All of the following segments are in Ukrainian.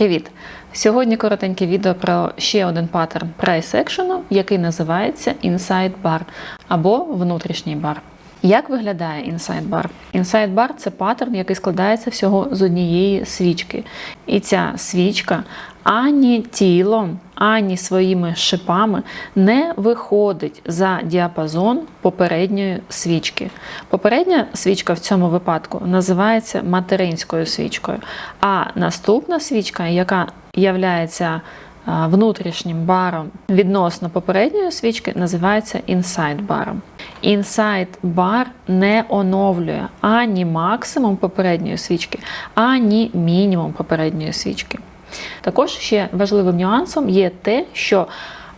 Привіт! Сьогодні коротеньке відео про ще один паттерн прайс екшену, який називається Inside Bar або внутрішній бар. Як виглядає? Inside Bar – це паттерн, який складається всього з однієї свічки. І ця свічка ані тілом, ані своїми шипами не виходить за діапазон попередньої свічки. Попередня свічка в цьому випадку називається материнською свічкою. А наступна свічка, яка являється внутрішнім баром відносно попередньої свічки, називається інсайд баром. Інсайд бар не оновлює ані максимум попередньої свічки, ані мінімум попередньої свічки. Також ще важливим нюансом є те, що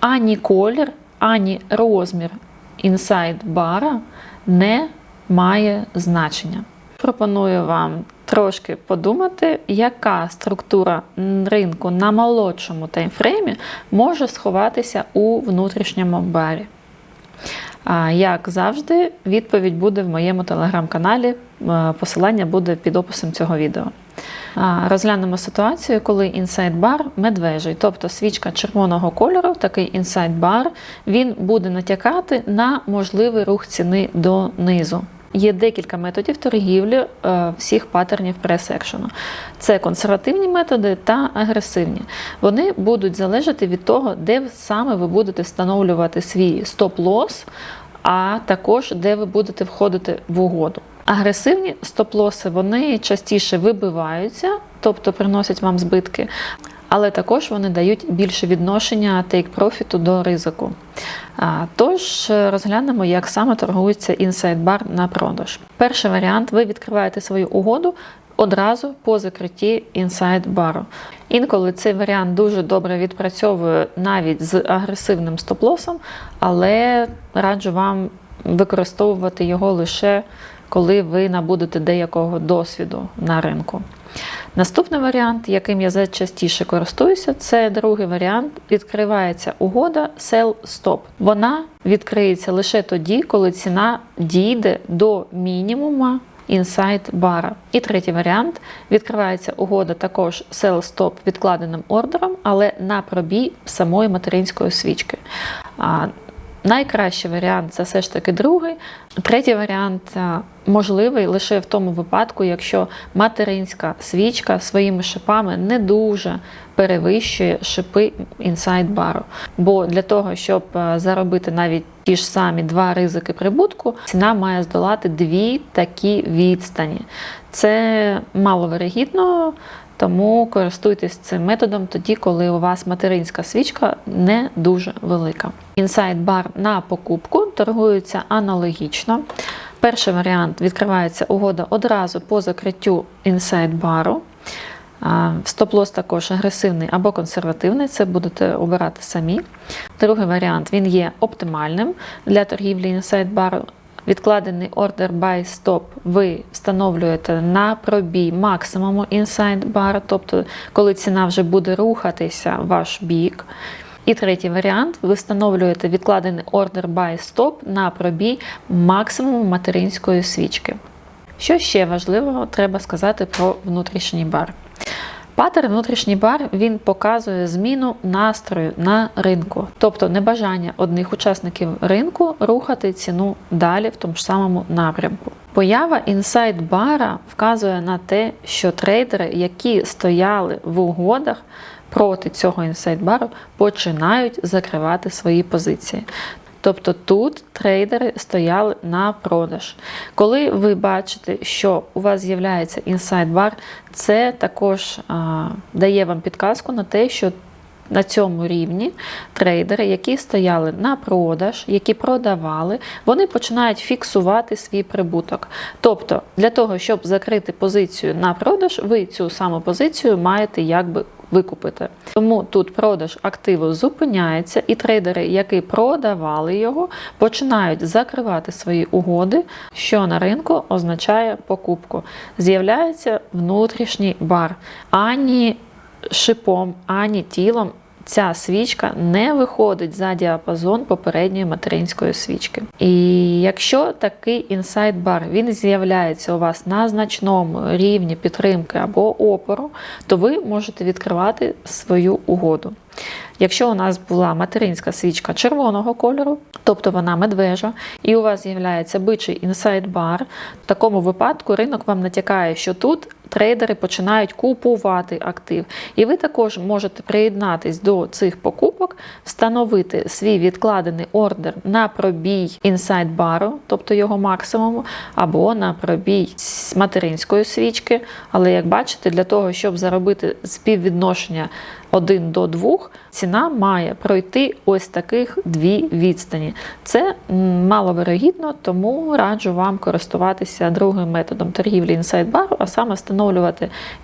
ані колір, ані розмір інсайд бара не має значення. Пропоную вам трошки подумати, яка структура ринку на молодшому таймфреймі може сховатися у внутрішньому барі. Як завжди, відповідь буде в моєму телеграм-каналі. Е, Посилання буде під описом цього відео. Розглянемо ситуацію, коли інсайд бар медвежий, тобто свічка червоного кольору, такий інсайд бар, він буде натякати на можливий рух ціни донизу. Є декілька методів торгівлі е, всіх паттернів прес-екшену. Це консервативні методи та агресивні. Вони будуть залежати від того, де саме ви будете встановлювати свій стоп-лосс, а також де ви будете входити в угоду. Агресивні стоп-лоси вони частіше вибиваються, тобто приносять вам збитки, але також вони дають більше відношення тейк-профіту до ризику. Тож розглянемо, як саме торгується інсайд-бар на продаж. Перший варіант: ви відкриваєте свою угоду. Одразу по закритті інсайд бару. Інколи цей варіант дуже добре відпрацьовує навіть з агресивним стоп-лосом, але раджу вам використовувати його лише коли ви набудете деякого досвіду на ринку. Наступний варіант, яким я частіше користуюся, це другий варіант. Відкривається угода Sell Stop. Вона відкриється лише тоді, коли ціна дійде до мінімума інсайд бара. І третій варіант відкривається угода також Sell Stop відкладеним ордером, але на пробій самої материнської свічки. Найкращий варіант це все ж таки другий. Третій варіант е, можливий лише в тому випадку, якщо материнська свічка своїми шипами не дуже перевищує шипи інсайд бару. Бо для того, щоб е, заробити навіть ті ж самі два ризики прибутку, ціна має здолати дві такі відстані. Це маловирогідно. Тому користуйтесь цим методом тоді, коли у вас материнська свічка не дуже велика. Інсайд бар на покупку торгується аналогічно. Перший варіант відкривається угода одразу по закриттю інсайд бару. Стоп-лос також агресивний або консервативний, це будете обирати самі. Другий варіант він є оптимальним для торгівлі інсайд бару. Відкладений ордер buy stop ви встановлюєте на пробій максимуму inside bar, тобто коли ціна вже буде рухатися в ваш бік. І третій варіант: ви встановлюєте відкладений ордер buy stop на пробій максимуму материнської свічки. Що ще важливого треба сказати про внутрішній бар? Патер внутрішній бар він показує зміну настрою на ринку, тобто небажання одних учасників ринку рухати ціну далі в тому ж самому напрямку. Поява інсайд бара вказує на те, що трейдери, які стояли в угодах проти цього інсайд бару, починають закривати свої позиції. Тобто тут трейдери стояли на продаж. Коли ви бачите, що у вас з'являється інсайд-бар, це також а, дає вам підказку на те, що на цьому рівні трейдери, які стояли на продаж, які продавали, вони починають фіксувати свій прибуток. Тобто, для того, щоб закрити позицію на продаж, ви цю саму позицію маєте якби викупити. Тому тут продаж активу зупиняється, і трейдери, які продавали його, починають закривати свої угоди, що на ринку означає покупку. З'являється внутрішній бар, ані шипом, ані тілом ця свічка не виходить за діапазон попередньої материнської свічки. І якщо такий інсайд бар він з'являється у вас на значному рівні підтримки або опору, то ви можете відкривати свою угоду. Якщо у нас була материнська свічка червоного кольору, тобто вона медвежа, і у вас з'являється бичий інсайд бар, в такому випадку ринок вам натякає, що тут трейдери починають купувати актив. І ви також можете приєднатись до цих покупок, встановити свій відкладений ордер на пробій інсайд бару, тобто його максимуму, або на пробій материнської свічки. Але як бачите, для того, щоб заробити співвідношення 1 до 2, ціна має пройти ось таких дві відстані. Це маловирогідно, тому раджу вам користуватися другим методом торгівлі інсайд бару, а саме встановлювати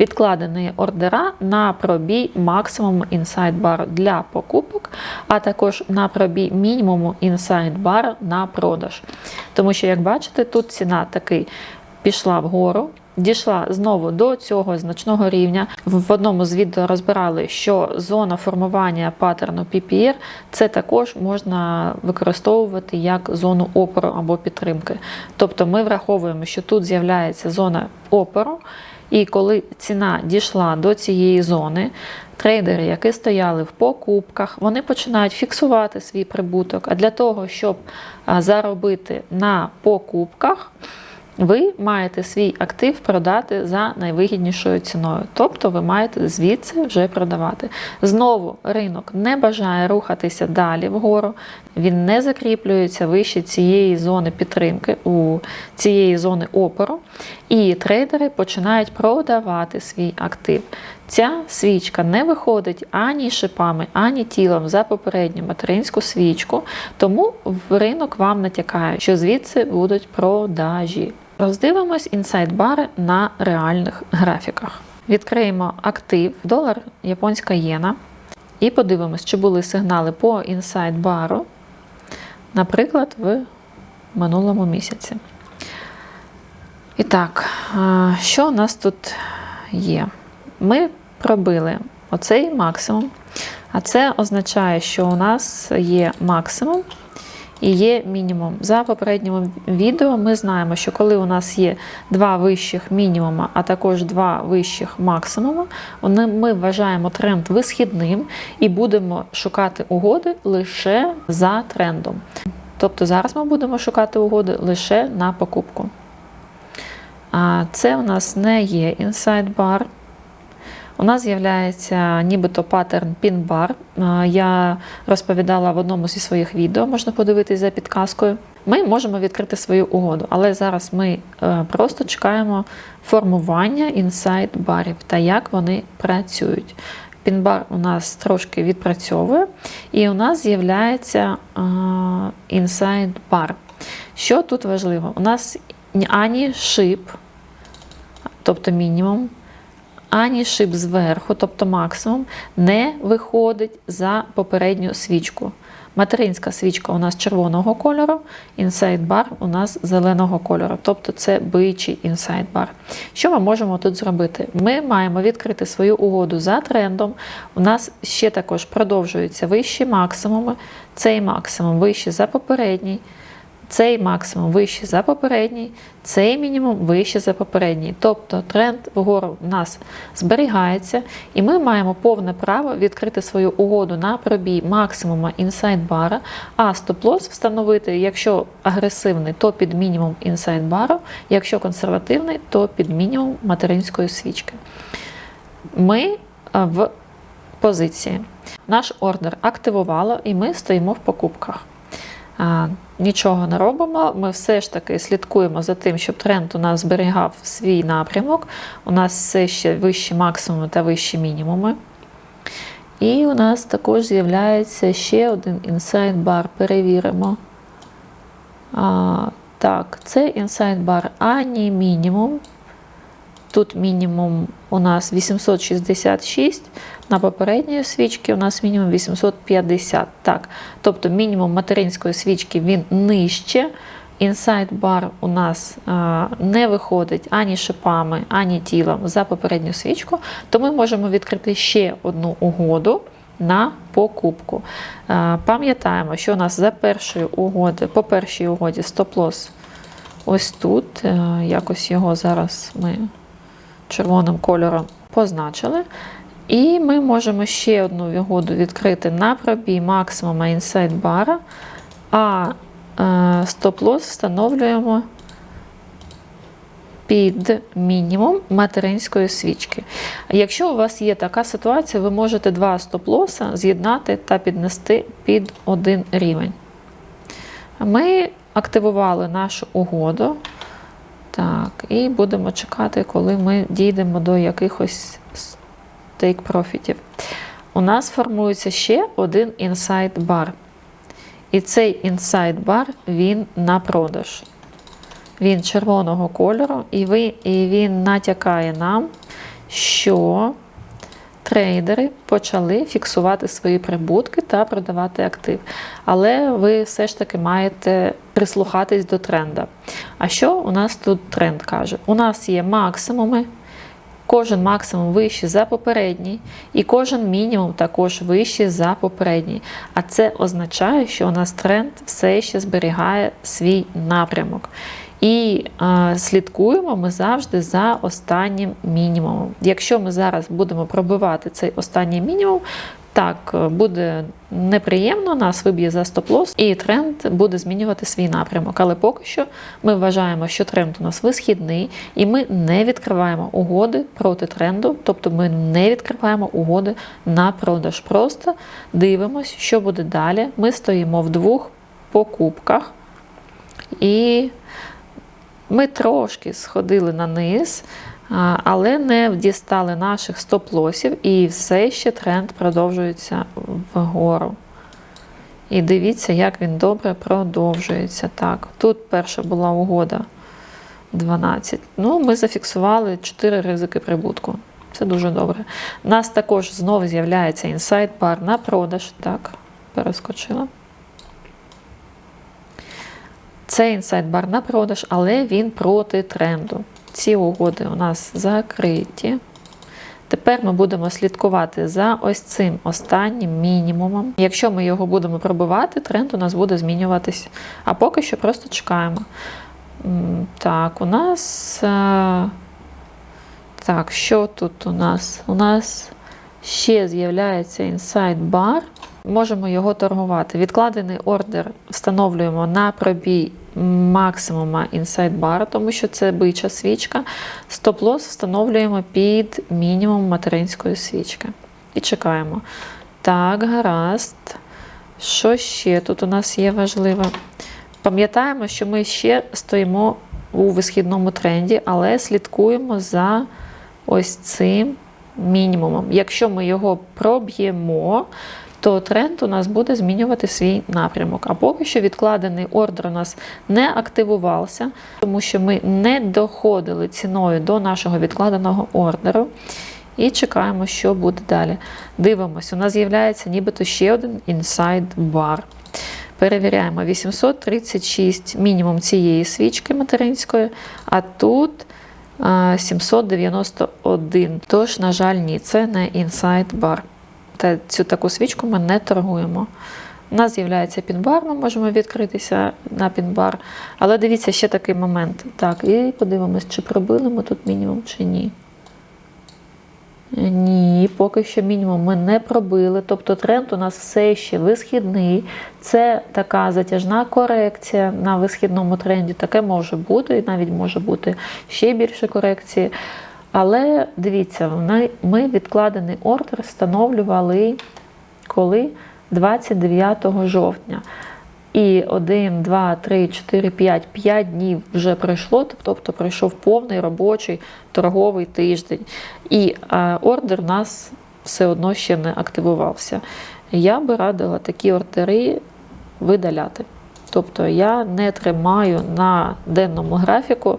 відкладені ордера на пробій максимуму інсайд бару для покупок, а також на пробій мінімуму інсайд бару на продаж. Тому що, як бачите, тут ціна такий пішла вгору. Дійшла знову до цього значного рівня. В одному з відео розбирали, що зона формування паттерну PPR це також можна використовувати як зону опору або підтримки. Тобто ми враховуємо, що тут з'являється зона опору, і коли ціна дійшла до цієї зони, трейдери, які стояли в покупках, вони починають фіксувати свій прибуток. А для того, щоб заробити на покупках, ви маєте свій актив продати за найвигіднішою ціною. Тобто ви маєте звідси вже продавати. Знову ринок не бажає рухатися далі вгору, він не закріплюється вище цієї зони підтримки, у цієї зони опору, і трейдери починають продавати свій актив. Ця свічка не виходить ані шипами, ані тілом за попередню материнську свічку, тому ринок вам натякає, що звідси будуть продажі. Роздивимось інсайд-бари на реальних графіках. Відкриємо актив долар японська єна і подивимось, чи були сигнали по інсайд-бару, наприклад, в минулому місяці. І так, що у нас тут є? Ми пробили оцей максимум, а це означає, що у нас є максимум і є мінімум. За попереднім відео ми знаємо, що коли у нас є два вищих мінімума, а також два вищих максимума, ми вважаємо тренд висхідним і будемо шукати угоди лише за трендом. Тобто зараз ми будемо шукати угоди лише на покупку. А це у нас не є bar. У нас з'являється нібито паттерн пін-бар. Я розповідала в одному зі своїх відео, можна подивитись за підказкою. Ми можемо відкрити свою угоду, але зараз ми е, просто чекаємо формування інсайд барів та як вони працюють. Пінбар у нас трошки відпрацьовує, і у нас з'являється інсайд бар. Що тут важливо? У нас ані шип, тобто мінімум, ані шип зверху, тобто максимум, не виходить за попередню свічку. Материнська свічка у нас червоного кольору, інсайд бар у нас зеленого кольору, тобто це бичий інсайд бар. Що ми можемо тут зробити? Ми маємо відкрити свою угоду за трендом. У нас ще також продовжуються вищі максимуми. Цей максимум вищий за попередній. Цей максимум вищий за попередній, цей мінімум вищий за попередній. Тобто тренд вгору в нас зберігається, і ми маємо повне право відкрити свою угоду на пробій максимума інсайд бара, а стоп-лосс встановити, якщо агресивний, то під мінімум інсайд бару, якщо консервативний, то під мінімум материнської свічки. Ми в позиції. Наш ордер активувало, і ми стоїмо в покупках. Нічого не робимо. Ми все ж таки слідкуємо за тим, щоб тренд у нас зберігав свій напрямок. У нас все ще вищі максимуми та вищі мінімуми. І у нас також з'являється ще один інсайд бар. Перевіримо. А, Так, це інсайд бар ані мінімум. Тут мінімум у нас 866, на попередньої свічки у нас мінімум 850. Так, Тобто мінімум материнської свічки він нижче. Інсайд бар у нас а, не виходить ані шипами, ані тілом за попередню свічку, то ми можемо відкрити ще одну угоду на покупку. Е, Пам'ятаємо, що у нас за першої угоди, по першій угоді стоп-лос ось тут. Е, Якось його зараз ми червоним кольором позначили. І ми можемо ще одну угоду відкрити на пробій максимума інсайд бара, а е, стоп-лос встановлюємо під мінімум материнської свічки. Якщо у вас є така ситуація, ви можете два стоп-лоса з'єднати та піднести під один рівень. Ми активували нашу угоду. Так, і будемо чекати, коли ми дійдемо до якихось стейк профітів. У нас формується ще один інсайд бар. І цей інсайд бар він на продаж. Він червоного кольору, і, ви, і він натякає нам, що трейдери почали фіксувати свої прибутки та продавати актив. Але ви все ж таки маєте прислухатись до тренда. А що у нас тут тренд каже? У нас є максимуми. Кожен максимум вищий за попередній, і кожен мінімум також вищий за попередній. А це означає, що у нас тренд все ще зберігає свій напрямок. І е, слідкуємо ми завжди за останнім мінімумом. Якщо ми зараз будемо пробивати цей останній мінімум, так буде неприємно, нас виб'є за стоп-лос, і тренд буде змінювати свій напрямок. Але поки що ми вважаємо, що тренд у нас висхідний, і ми не відкриваємо угоди проти тренду, тобто ми не відкриваємо угоди на продаж. Просто дивимося, що буде далі. Ми стоїмо в двох покупках. І ми трошки сходили на низ, але не дістали наших стоп-лосів, і все ще тренд продовжується вгору. І дивіться, як він добре продовжується. Так, тут перша була угода 12. Ну, ми зафіксували 4 ризики прибутку. Це дуже добре. У нас також знову з'являється інсайт бар на продаж. Так, перескочила. Це інсайт-бар на продаж, але він проти тренду. Ці угоди у нас закриті. Тепер ми будемо слідкувати за ось цим останнім мінімумом. Якщо ми його будемо пробивати, тренд у нас буде змінюватись. А поки що просто чекаємо. Так, у нас. Е, так, що тут у нас? У нас ще з'являється інсайт бар. Можемо його торгувати. Відкладений ордер встановлюємо на пробій максимума Bar, тому що це бича свічка. Стоп-лос встановлюємо під мінімум материнської свічки. І чекаємо. Так, гаразд. Що ще тут у нас є важливе? Пам'ятаємо, що ми ще стоїмо у висхідному тренді, але слідкуємо за ось цим мінімумом. Якщо ми його проб'ємо, то тренд у нас буде змінювати свій напрямок. А поки що відкладений ордер у нас не активувався, тому що ми не доходили ціною до нашого відкладеного ордеру. І чекаємо, що буде далі. Дивимося, у нас з'являється нібито ще один bar. Перевіряємо 836 мінімум цієї свічки материнської, а тут 791. Тож, на жаль, ні, це не bar. Та цю таку свічку ми не торгуємо. У нас з'являється пінбар, ми можемо відкритися на пінбар. Але дивіться, ще такий момент. Так, і подивимось, чи пробили ми тут мінімум, чи ні. Ні, поки що мінімум ми не пробили. Тобто тренд у нас все ще висхідний. Це така затяжна корекція на висхідному тренді. Таке може бути, і навіть може бути ще більше корекції. Але дивіться, ми відкладений ордер встановлювали коли 29 жовтня. І 1, 2, 3, 4, 5, 5 днів вже пройшло, тобто пройшов повний робочий торговий тиждень. І ордер нас все одно ще не активувався. Я би радила такі ордери видаляти. Тобто я не тримаю на денному графіку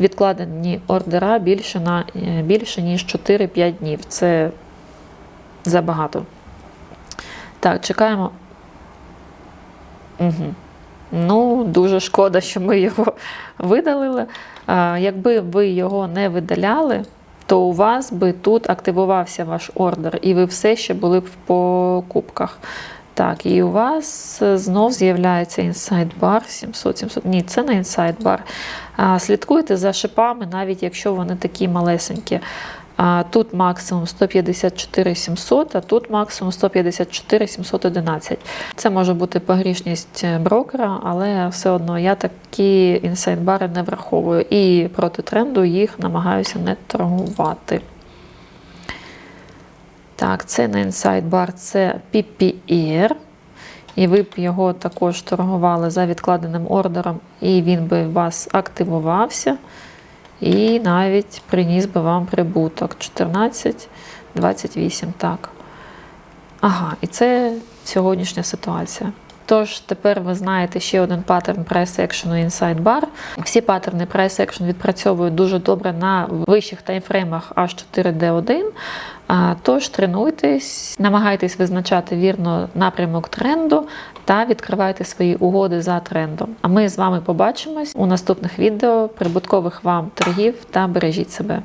відкладені ордера більше на е, більше ніж 4-5 днів. Це забагато. Так, чекаємо. Угу. Ну, дуже шкода, що ми його видалили. А, Якби ви його не видаляли, то у вас би тут активувався ваш ордер, і ви все ще були б в покупках. Так, і у вас е, знов з'являється Bar 700, 700. Ні, це не. А, Слідкуйте за шипами, навіть якщо вони такі малесенькі. Тут максимум 154 700, а тут максимум 154 711. Це може бути погрішність брокера, але все одно я такі інсайд-бари не враховую. І проти тренду їх намагаюся не торгувати. Так, це не Inside Bar, це PPR. І ви б його також торгували за відкладеним ордером, і він би вас активувався. І навіть приніс би вам прибуток 14, 28, так. Ага, і це сьогоднішня ситуація. Тож тепер ви знаєте ще один паттерн action Inside Bar. Всі паттерни action відпрацьовують дуже добре на вищих таймфреймах H4D1. Тож тренуйтесь, намагайтесь визначати вірно напрямок тренду та відкривайте свої угоди за трендом. А ми з вами побачимось у наступних відео. Прибуткових вам торгів та бережіть себе.